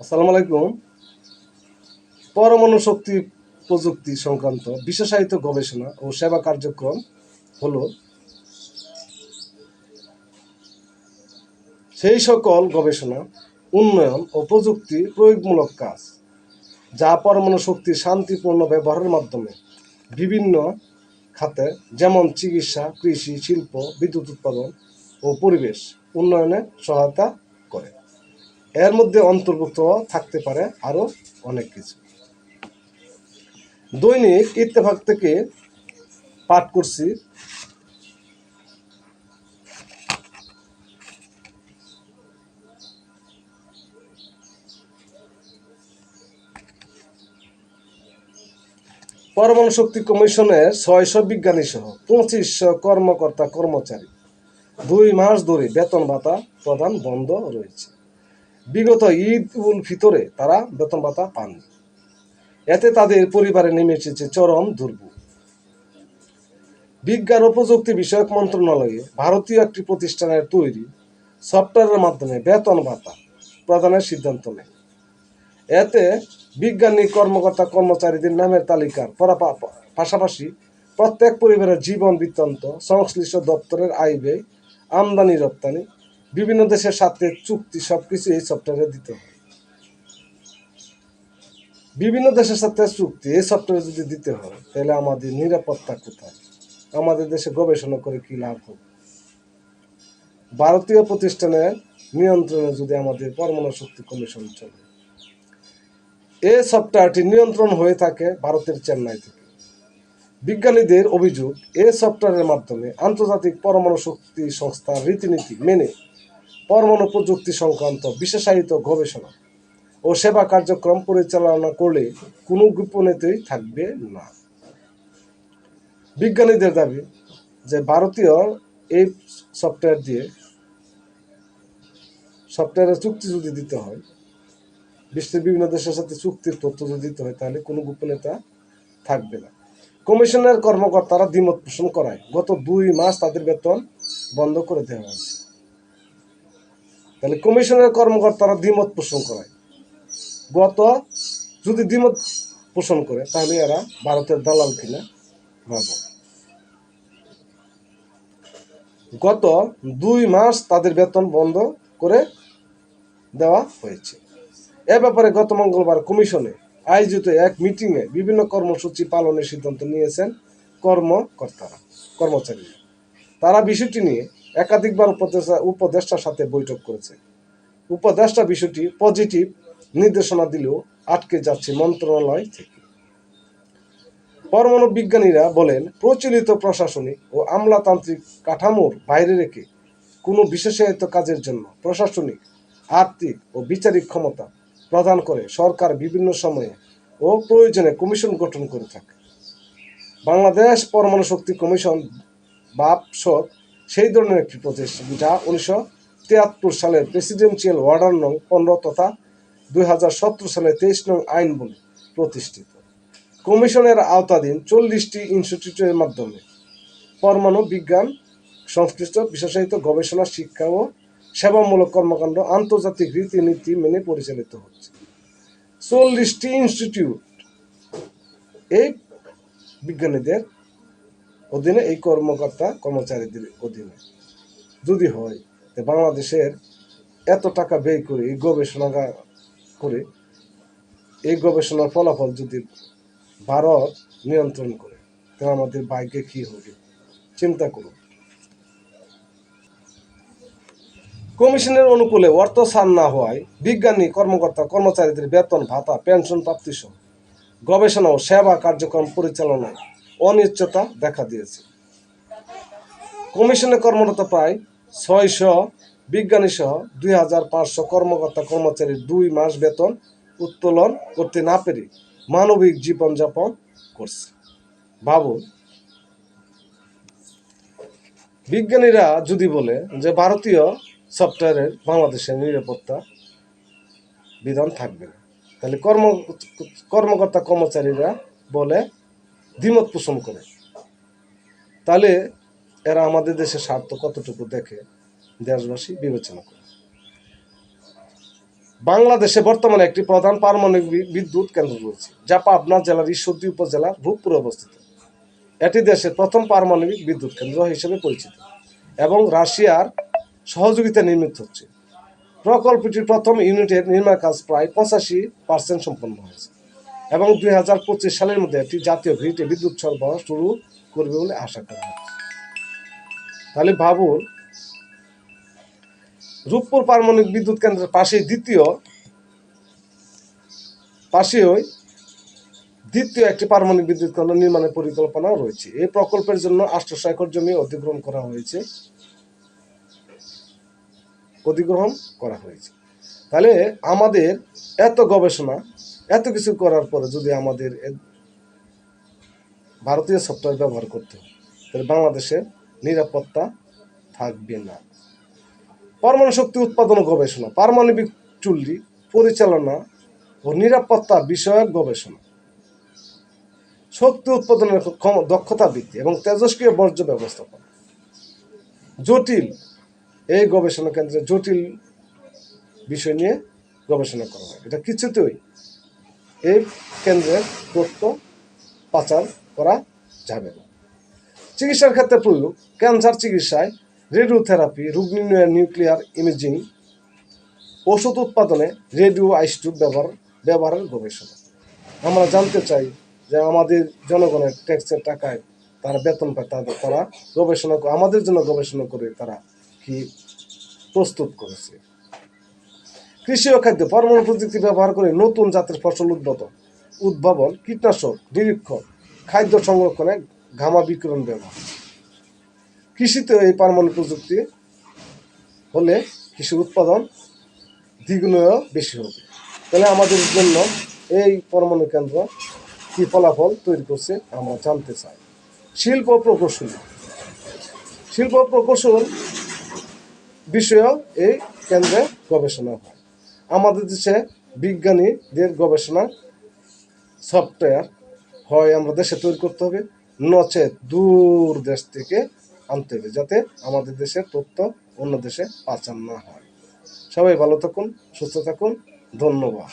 আসসালামু আলাইকুম। পরমাণু শক্তি প্রযুক্তি সংক্রান্ত বিশেষায়িত গবেষণা ও সেবা কার্যক্রম হল সেই সকল গবেষণা, উন্নয়ন ও প্রযুক্তি প্রয়োগমূলক কাজ, যা পরমাণু শক্তি শান্তিপূর্ণ ব্যবহারের মাধ্যমে বিভিন্ন খাতে যেমন চিকিৎসা, কৃষি, শিল্প, বিদ্যুৎ উৎপাদন ও পরিবেশ উন্নয়নে সহায়তা করে। এর মধ্যে অন্তর্ভুক্ত থাকতে পারে আরও অনেক কিছু। দৈনিক ইত্তেফাক থেকে পাঠ করছি। পরমাণু শক্তি কমিশনের ছয়শো বিজ্ঞানী সহ পঁচিশশো কর্মকর্তা কর্মচারী। দুই মাস ধরে বেতন ভাতা প্রদান বন্ধ রয়েছে। বিগত ঈদ উল ফিতরে তারা বেতন ভাতা পাননি এতে তাদের পরিবারে নেমে এসেছে চরম দুর্ভোগ। বিজ্ঞান ও প্রযুক্তি বিষয়ক মন্ত্রণালয়ে ভারতীয় একটি প্রতিষ্ঠানের তৈরি সফটওয়্যারের মাধ্যমে বেতন ভাতা প্রদানের সিদ্ধান্ত নেয়। এতে বিজ্ঞানী, কর্মকর্তা, কর্মচারীদের নামের তালিকার পাশাপাশি প্রত্যেক পরিবারের জীবন বৃত্তান্ত সংশ্লিষ্ট দপ্তরের আয় ব্যয়, আমদানি, রপ্তানি বিভিন্ন দেশের সাথে চুক্তি, সবকিছু এই সফটওয়্যারে দিতে হয়। বিভিন্ন দেশের সাথে চুক্তি, এই সফটওয়্যারে যদি দিতে হয়, তাহলে আমাদের নিরাপত্তা কোথায়? আমাদের দেশে গবেষণা করে কি লাভ হবে? ভারতীয় প্রতিষ্ঠানের নিয়ন্ত্রণে যদি আমাদের পরমাণু শক্তি কমিশন চলে, এই সফটওয়্যারটি নিয়ন্ত্রণ হয়ে থাকে ভারতের চেন্নাই থেকে। বিজ্ঞানীদের অভিযোগ, এই সফটওয়্যারের মাধ্যমে আন্তর্জাতিক পরমাণু শক্তি সংস্থার রীতিনীতি মেনে পরমাণু প্রযুক্তি সংক্রান্ত বিশেষায়িত গবেষণা ও সেবা কার্যক্রম পরিচালনা করলে কোনো গোপনীয়তাই থাকবে না। বিজ্ঞানীদের দাবি যে ভারতীয় এই সফটওয়্যার দিয়ে সফটওয়্যারের চুক্তি যদি দিতে হয়, বিশ্বের বিভিন্ন দেশের সাথে চুক্তির তথ্য যদি দিতে হয়, তাহলে কোনো গোপনীয়তা থাকবে না। কমিশনের কর্মকর্তারা দ্বিমত পোষণ করায় গত দুই মাস তাদের বেতন বন্ধ করে দেওয়া হয়েছে। তাহলে কমিশনের কর্মকর্তারা দ্বিমত পোষণ করায় গত যদি দ্বিমত পোষণ করে, তাহলে এরা ভারতের দালাল কিনা ভাবো। গত দুই মাস তাদের বেতন বন্ধ করে দেওয়া হয়েছে। এ ব্যাপারে গত মঙ্গলবার কমিশনে আয়োজিত এক মিটিংয়ে বিভিন্ন কর্মসূচি পালনের সিদ্ধান্ত নিয়েছেন কর্মকর্তারা, কর্মচারীরা। তারা বিষয়টি নিয়ে একাধিকবার উপদেষ্টা উপদেষ্টার সাথে বৈঠক করেছে। উপদেষ্টা বিষয়টি পজিটিভ নির্দেশনা দিলেও আটকে যাচ্ছে মন্ত্রণালয় থেকে। পরমাণু বিজ্ঞানীরা বলেন, প্রচলিত প্রশাসনিক ও আমলাতান্ত্রিক কাঠামোর বাইরে রেখে কোনো বিশেষায়িত কাজের জন্য প্রশাসনিক, আর্থিক ও বিচারিক ক্ষমতা প্রদান করে সরকার বিভিন্ন সময়ে ও প্রয়োজনে কমিশন গঠন করে থাকে। বাংলাদেশ পরমাণু শক্তি কমিশন, বাপসদ সেই ধরনের একটি প্রতিষ্ঠান যা উনিশশো তিয়াত্তর সালের প্রেসিডেন্সিয়াল ওয়ার্ডার নং পনেরো তথা দুই হাজার সতেরো সালের তেইশ নং আইন বলে প্রতিষ্ঠিত। কমিশনের আওতাধীন চল্লিশটি ইনস্টিটিউটের মাধ্যমে পরমাণু বিজ্ঞান, সংশ্লিষ্ট বিশেষায়িত গবেষণা, শিক্ষা ও সেবামূলক কর্মকাণ্ড, আন্তর্জাতিক রীতিনীতি মেনে পরিচালিত হচ্ছে। চল্লিশটি ইনস্টিটিউট এই বিজ্ঞানীদের অধীনে এই কর্মকর্তা, কর্মচারীদের অধীনে। যদি হয় বাংলাদেশের এত টাকা ব্যয় করে, এই গবেষণা করে, এই গবেষণার ফলাফল যদি ভারত নিয়ন্ত্রণ করে তাহলে আমাদের বাইকে কি হবে? চিন্তা করুন। কমিশনের অনুকূলে অর্থ ছাড় না হওয়ায় বিজ্ঞানী, কর্মকর্তা, কর্মচারীদের বেতন, ভাতা পেনশন প্রাপ্তি সহ গবেষণা ও সেবা কার্যক্রম পরিচালনায় অনিশ্চয়তা দেখা দিয়েছে। কমিশনে কর্মরত প্রায় ছয়শো বিজ্ঞানী সহ দুই হাজার পাঁচশো কর্মকর্তা কর্মচারী দুই মাস বেতন উত্তোলন করতে না পেরে মানবিক জীবনযাপন করছে। ভাবুন বিজ্ঞানীরা যদি বলে যে ভারতীয় সফটওয়্যারের বাংলাদেশের নিরাপত্তা বিধান থাকবে না, তাহলে কর্ম, কর্মকর্তা কর্মচারীরা বলে দ্বিমত পোষণ করে। তাহলে এরা আমাদের দেশের স্বার্থ কতটুকু দেখে দেশবাসী বিবেচনা করে। বাংলাদেশে বর্তমানে একটি প্রধান পারমাণবিক বিদ্যুৎ কেন্দ্র রয়েছে, যা পাবনা জেলার ঈশ্বরদী উপজেলার রূপপুরে অবস্থিত। এটি দেশের প্রথম পারমাণবিক বিদ্যুৎ কেন্দ্র হিসেবে পরিচিত এবং রাশিয়ার সহযোগিতা নির্মিত হচ্ছে। প্রকল্পটির প্রথম ইউনিটের নির্মাণ কাজ প্রায় পঁচাশি পার্সেন্ট সম্পন্ন হয়েছে। এবং দুই হাজার পঁচিশ সালের মধ্যে একটি জাতীয় গ্রিডে বিদ্যুৎ সরবরাহ শুরু করবে বলে আশা করা হচ্ছে। তাহলে ভাবুন, রূপপুর পারমাণবিক বিদ্যুৎ কেন্দ্রের পাশে দ্বিতীয়, পাশেই দ্বিতীয় একটি পারমাণবিক বিদ্যুৎ কেন্দ্র নির্মাণের পরিকল্পনাও রয়েছে। এই প্রকল্পের জন্য আটশো একর জমি অধিগ্রহণ করা হয়েছে। অধিগ্রহণ করা হয়েছে। তাহলে আমাদের এত গবেষণা এত কিছু করার পরে যদি আমাদের ভারতীয় সফটওয়্যার ব্যবহার করতে হয়, তাহলে বাংলাদেশের নিরাপত্তা থাকবে না। পরমাণু শক্তি উৎপাদন গবেষণা, পারমাণবিক চুল্লি পরিচালনা ও নিরাপত্তা বিষয়ক গবেষণা, শক্তি উৎপাদনের দক্ষতা বৃদ্ধি এবং তেজস্ক্রিয় বর্জ্য ব্যবস্থাপনা। জটিল, এই গবেষণা কেন্দ্রে জটিল বিষয় নিয়ে গবেষণা করা হয়। এটা কিছুতেই এই কেন্দ্রের তথ্য পাচার করা যাবে না। চিকিৎসার ক্ষেত্রে প্রয়োগ, ক্যান্সার চিকিৎসায় রেডিওথেরাপি, রোগ নির্ণয়ের নিউক্লিয়ার ইমেজিং, ওষুধ উৎপাদনে রেডিও আইসোটোপ ব্যবহার, ব্যবহারের গবেষণা। আমরা জানতে চাই যে আমাদের জনগণের ট্যাক্সের টাকায় তারা বেতন পায়, তাদের তারা গবেষণা আমাদের জন্য গবেষণা করে তারা কি প্রস্তুত করেছে? কৃষি ও খাদ্য, পরমাণু প্রযুক্তি ব্যবহার করে নতুন জাতের ফসল উদ্ভাবন উদ্ভাবন, কীটনাশক, নিরীক্ষণ, খাদ্য সংরক্ষণে ঘামা বিকিরণ ব্যবহার। কৃষিতে এই পরমাণু প্রযুক্তি হলে কৃষি উৎপাদন দ্বিগুণেও বেশি হবে। তাহলে আমাদের জন্য এই পরমাণু কেন্দ্র কি ফলাফল তৈরি করছে আমরা জানতে চাই। শিল্প প্রকৌশল। শিল্প প্রকৌশল বিষয়েও এই কেন্দ্রে গবেষণা হয়। আমাদের দেশে বিজ্ঞানীদের গবেষণা সফটওয়্যার হয় আমরা দেশে তৈরি করতে হবে, নচে দূর দেশ থেকে আনতে হবে যাতে আমাদের দেশের তথ্য অন্য দেশে পাচার না হয়। সবাই ভালো থাকুন, সুস্থ থাকুন, ধন্যবাদ।